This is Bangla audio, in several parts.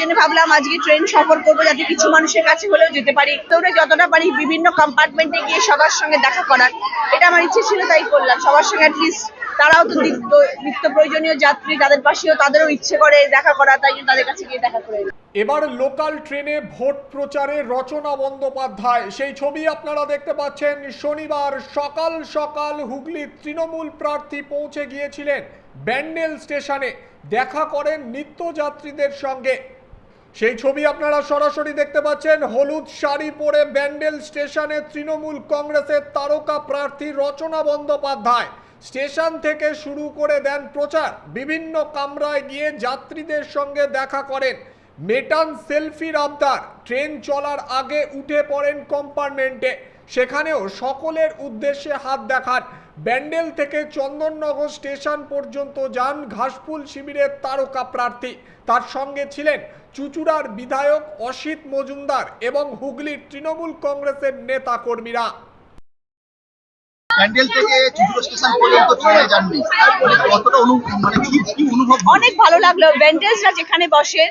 জন্য ভাবলাম আজকে ট্রেন সফর করব যাতে কিছু মানুষের কাছে হলেও যেতে পারি। দৌড়ে যতটা পারি বিভিন্ন কম্পার্টমেন্টে গিয়ে সবার সঙ্গে দেখা করার। এটা আমার ইচ্ছে ছিল, তাই করলাম। সবার সঙ্গে অ্যাটলিস্ট তারাও তো নিত্য নিত্য প্রয়োজনীয় যাত্রী, তাদের পাশেও তাদেরও ইচ্ছে করে দেখা করা, তাই তাদের কাছে গিয়ে দেখা করে এবার লোকাল ট্রেনে ভোট প্রচারে রচনা বন্দ্যোপাধ্যায়। সেই ছবি আপনারা দেখতে পাচ্ছেন। শনিবার সকাল সকাল হুগলির তৃণমূল প্রার্থী পৌঁছে গিয়েছিলেন ব্যান্ডেল স্টেশনে। দেখা করেন নিত্যযাত্রীদের সঙ্গে। সেই ছবি আপনারা সরাসরি দেখতে পাচ্ছেন। হলুদ শাড়ি পরে ব্যান্ডেল স্টেশনে তৃণমূল কংগ্রেসের তারকা প্রার্থী রচনা বন্দ্যোপাধ্যায়। স্টেশন থেকে শুরু করে দেন প্রচার। বিভিন্ন কামরায় গিয়ে যাত্রীদের সঙ্গে দেখা করেন। মেটান সেলফির আবদার ট্রেন চলার আগে উঠে পড়েন কম্পার্টমেন্টে। সেখানেও সকলের উদ্দেশ্যে হাত দেখান। ব্যান্ডেল থেকে চন্দননগর স্টেশন পর্যন্ত যান ঘাসফুল শিবিরের তারকা প্রার্থী। তার সঙ্গে ছিলেন চুচুড়ার বিধায়ক অসিত মজুমদার এবং হুগলির তৃণমূল কংগ্রেসের নেতা কর্মীরা প্যান্ডেল থেকে চুচুড়ো স্টেশন পর্যন্ত ট্রেনে যাননি। কতটা অনু মানে কি কি অনুভব অনেক ভালো লাগল। ভেন্ডার্সরা যেখানে বসেন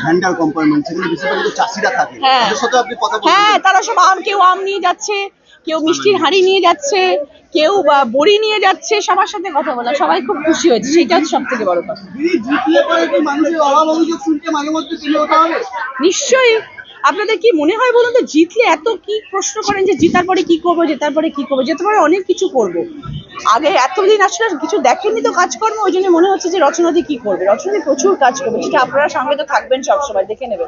ভ্যান্ডার কম্পার্টমেন্ট সেখানে বেশিরভাগ চাষিরা থাকে। হ্যাঁ। তাদের সাথে আপনি কথা হ্যাঁ তারা সব আম কেউ আম নিয়ে যাচ্ছে কেউ মিষ্টির হাঁড়ি নিয়ে যাচ্ছে কেউ বা বড়ি নিয়ে যাচ্ছে সবার সাথে কথা বলা সবাই খুব খুশি হয়েছে সেটা হচ্ছে সব থেকে বড় কথা। নিশ্চয়ই। আপনাদের কি মনে হয় বলুন তো জিতলে এত কি প্রশ্ন করেন যে জিতার পরে কি করব জেতার পরে কি করব? জেতার পরে অনেক কিছু করব। আগে এতদিন আসলে কিছু দেখেননি তো কাজকর্ম, ওই জন্য মনে হচ্ছে যে রচনাদি কি করবে? রচনাদি প্রচুর কাজ করবে। সেটা আপনারা সঙ্গে তো থাকবেন সবসময়, দেখে নেবেন।